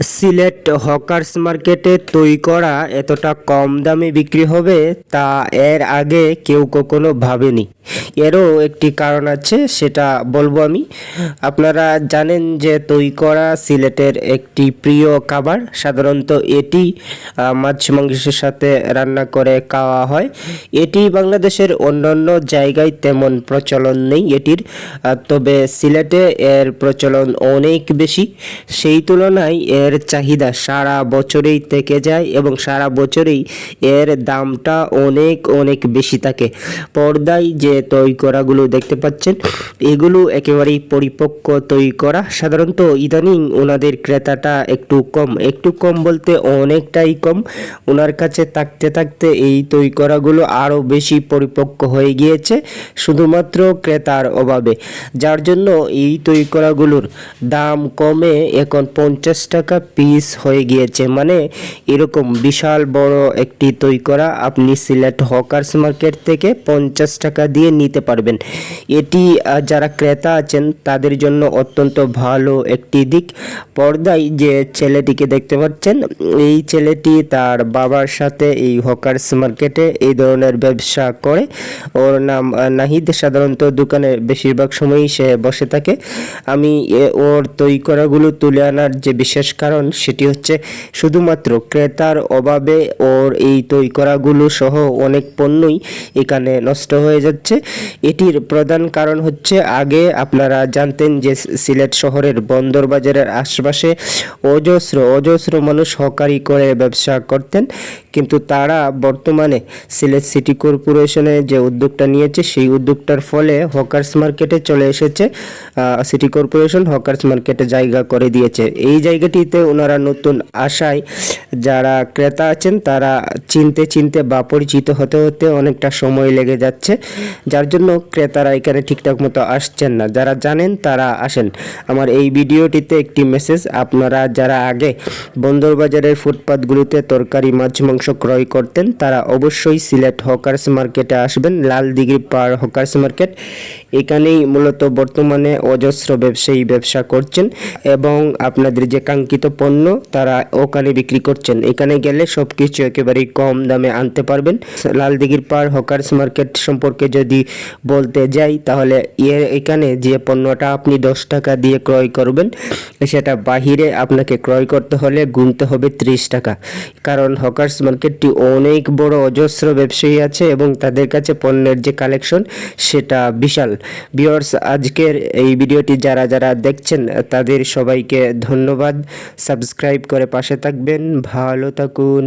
Sylhet hawkers মার্কেটে তৈরি করা এতটা কম দামে বিক্রি হবে তা এর আগে কেউ কখনো ভাবেনি। এরও একটি কারণ আছে, সেটা বলব আমি। আপনারা জানেন যে তৈরি করা সিলেটের একটি প্রিয় খাবার, সাধারণত এটি মাছ মাংসের সাথে রান্না করে খাওয়া হয়। এটি বাংলাদেশের অন্যান্য জায়গায় তেমন প্রচলন নেই এটির তবে সিলেটে এর প্রচলন অনেক বেশি। সেই তুলনায় এর চাহিদা সারা বছরেই থেকে যায় এবং সারা বছরেই এর দামটা অনেক অনেক বেশি থাকে। পর্দায় যে তৈরি করাগুলো দেখতে পাচ্ছেন। এগুলো একেবারেই পরিপক্ক তৈরি করা। সাধারণত ইদানিং ওনাদের ক্রেতাটা একটু কম। একটু কম বলতে অনেকটাই কম। ওনার কাছে থাকতে থাকতে এই তৈরি করাগুলো আরও বেশি পরিপক্ক হয়ে গিয়েছে, শুধুমাত্র ক্রেতার অভাবে। যার জন্য এই তৈরি করাগুলোর দাম কমে এখন পঞ্চাশ টাকা পিস হয়ে গিয়েছে। মানে এরকম বিশাল বড় একটি তৈরি করা। আপনি সিলেট হকার্স মার্কেট থেকে পঞ্চাশ টাকা দিয়ে নিতে পারবেন। এটি যারা ক্রেতা আছেন, তাদের জন্য অত্যন্ত ভালো একটি দিক। পর্দায় যে ছেলেটিকে দেখতে পাচ্ছেন, এই ছেলেটি তার বাবার সাথে এই হকার্স মার্কেটে এই ধরনের ব্যবসা করে। ওর নাম নাহিদ। সাধারণত দোকানে বেশিরভাগ সময়ই সে বসে থাকে। আমি ওর তৈরি করাগুলো তুলে আনার যে বিশেষ কারণ, সেটি হচ্ছে শুধুমাত্র ক্রেতার অভাবে ওর এই তৈরি করাগুলো সহ অনেক পণ্যই এখানে নষ্ট হয়ে যাচ্ছে। এটির প্রধান কারণ হচ্ছে আগে আপনারা জানতেন যে সিলেট শহরের বন্দর বাজারের আশপাশে অজস্র অজস্র মানুষ হকারি করে ব্যবসা করতেন। কিন্তু তারা বর্তমানে সিলেট সিটি কর্পোরেশনে যে উদ্যোগটা নিয়েছে, সেই উদ্যোগটার ফলে হকার্স মার্কেটে চলে এসেছে। সিটি কর্পোরেশন হকার্স মার্কেটে জায়গা করে দিয়েছে। এই জায়গাটিতে ওনারা নতুন আশায় যারা ক্রেতা আছেন, তারা চিনতে চিনতে বা পরিচিত হতে হতে অনেকটা সময় লেগে যাচ্ছে। যার জন্য ক্রেতারা এখানে ঠিকঠাক মতো আসছেন না। যারা জানেন, তারা আসেন। আমার এই ভিডিওটিতে একটি মেসেজ আপনারা যারা আগে বন্দরবাজারের ফুটপাতগুলোতে তরকারি, মাছ, মাংস ক্রয় করতেন, তারা অবশ্যই সিলেট হকার্স মার্কেটে আসবেন, লাল দিঘি পার হকার্স মার্কেট। এখানেই মূলত বর্তমানে অজস্র ব্যবসায়ী ব্যবসা করছেন এবং আপনাদের যে কাঙ্ক্ষিত পণ্য, তারা ওখানে বিক্রি করছেন এখানে গেলে সব কিছু একেবারেই কম দামে আনতে পারবেন। লাল দিঘির পার হকার্স মার্কেট সম্পর্কে যদি বলতে যাই, তাহলে এখানে যে পণ্যটা আপনি দশ টাকা দিয়ে ক্রয় করবেন, সেটা বাহিরে আপনাকে ক্রয় করতে হলে গুনতে হবে ত্রিশ টাকা। কারণ হকার্স মার্কেটটি অনেক বড় অজস্র ব্যবসায়ী আছে এবং তাদের কাছে পণ্যের যে কালেকশন, সেটা বিশাল। বিয়ার্স আজকের এই ভিডিওটি যারা যারা দেখছেন, তাদের সবাইকে ধন্যবাদ। সাবস্ক্রাইব করে পাশে থাকবেন। ভালো থাকুন।